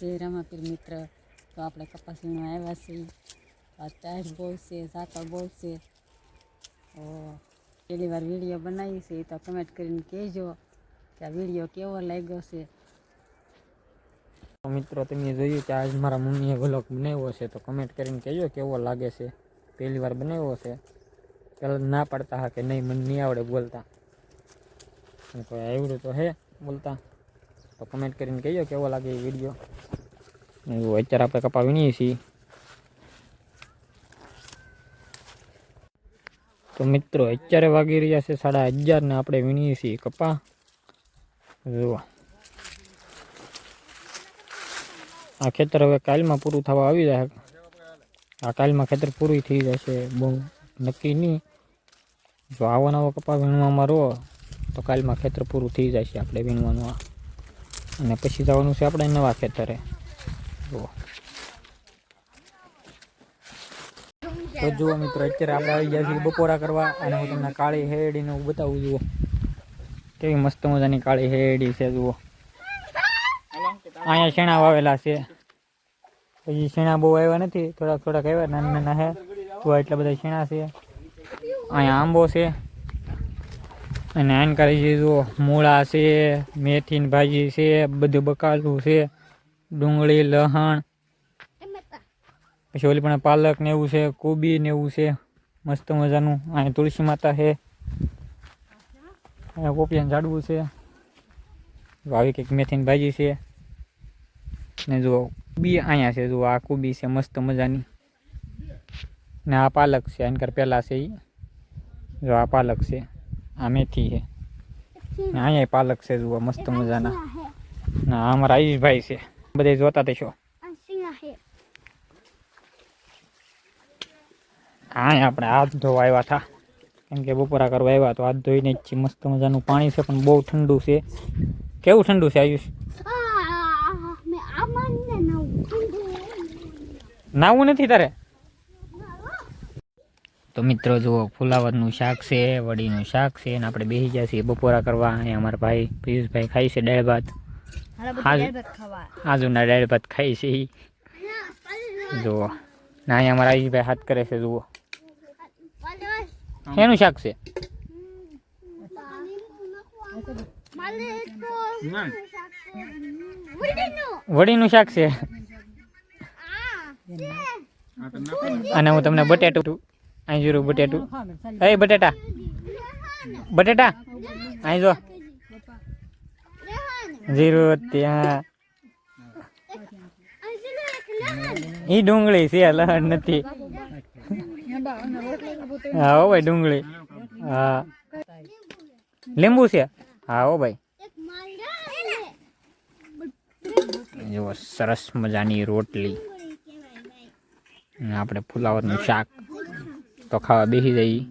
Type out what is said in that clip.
જય રામાપીર મિત્ર તો આપણે કપાસ વીણવા આવ્યા છીએ આ ટાઈટ બહુ છે ઝાકળ બહુ છે તો પહેલી વાર વીડિયો બનાવી છે તો કમેન્ટ કરીને કહેજો કે આ વીડિયો કેવો લાગ્યો છે તો મિત્રો તમે જોયું કે આજ મારા મમ્મીએ વ્લોગ બનાવ્યો છે તો કમેન્ટ કરીને કહેજો કેવો લાગે છે પહેલી વાર બનાવ્યો છે પહેલાં ના પાડતા હા કે નહીં મને નહીં આવડે બોલતા હું કોઈ આવડ્યું તો હે બોલતા તો કમેન્ટ કરીને કહેજો કેવો લાગે એ વીડિયો એવું અત્યારે આપણે કપા વીણીએ છીએ તો મિત્રો અત્યારે વાગી રહ્યા છે સાડા અગિયાર ને આપણે વીણીએ છીએ કપા જુઓ આ ખેતર હવે કાલમાં પૂરું થવા આવી જાય આ કાલમાં ખેતર પૂરું થઈ જશે બહુ નક્કી નહીં જો આવો નવો કપા વીણવામાં રહો તો કાલમાં ખેતર પૂરું થઈ જશે આપણે વીણવાનું અને પછી જવાનું છે આપણે નવા ખેતરે તો જુઓ મિત્રો, અત્યારે આપણે આવી ગયા છીએ બપોરા કરવા અને હું તમને કાળી હેડીને હું બતાવું જુઓ કેવી મસ્ત મજાની કાળી હેડી છે, જુઓ. અહીંયા શેણા વાવેલા છે. પછી શેણા બહુ આવ્યા નથી, થોડાક થોડાક આવ્યા, નાના નાના હે તો એટલા બધા શેણા છે. અહીંયા આંબો છે. અને આન કરી છે, જુઓ. મૂળા છે, મેથીની ભાજી છે, બધું બકાલું છે. ડુંગળી લહણ. પછી ઓલી પણ પાલક ને એવું છે કોબી ને એવું છે. મસ્ત મજાનું. અહીંયા તુલસી માતા છે. અહીંયા પોપિયાનું ઝાડવું છે. આવી કંઈક મેથીની ભાજી છે. ને જુઓ બી અહીંયા છે જુઓ આ કોબી છે મસ્ત મજાની. ને આ પાલક છે એના કર પહેલાં છે એ જો આ પાલક છે આ મેથી છે. ને અહીંયા પાલક છે જુઓ મસ્ત મજાના. ને અમારા આયુષભાઈ છે. બધે જોતા દેશો હા આપણે હાથ ધોવા આવ્યા હતા. કેમ કે બપોરા કરવા આવ્યા તો હાથ ધોઈને જ છે મસ્ત મજાનું પાણી છે પણ બહુ ઠંડુ છે. કેવું ઠંડુ છે આયુષ? નાવું. નથી તારે? તો મિત્રો જુઓ ફુલાવરનું શાક છે વડીનું શાક છે અને આપણે બેસી ગયા છીએ બપોરા કરવા. અહીંયા અમારા ભાઈ પિયુષભાઈ ખાઈ છે દાળ ભાત. આજુના દાળ ભાત ખાઈ છે. જુઓ ના અહીંયા અમારા ભાઈ હાથ કરે છે જુઓ એનું શાક છે વડીનું શાક છે અને હું તમને બટેટું અહીં જોયું બટેટું એ બટેટા બટેટા અહીં જો જીરું ત્યાં ઈ ડુંગળી છે લહણ નથી. હા હો ભાઈ ડુંગળી. હા. લીંબુ છે? હા હો ભાઈ. જો સરસ મજાની રોટલી. આપણે ફુલાવરનું શાક. તો ખાવા બેસી જઈએ.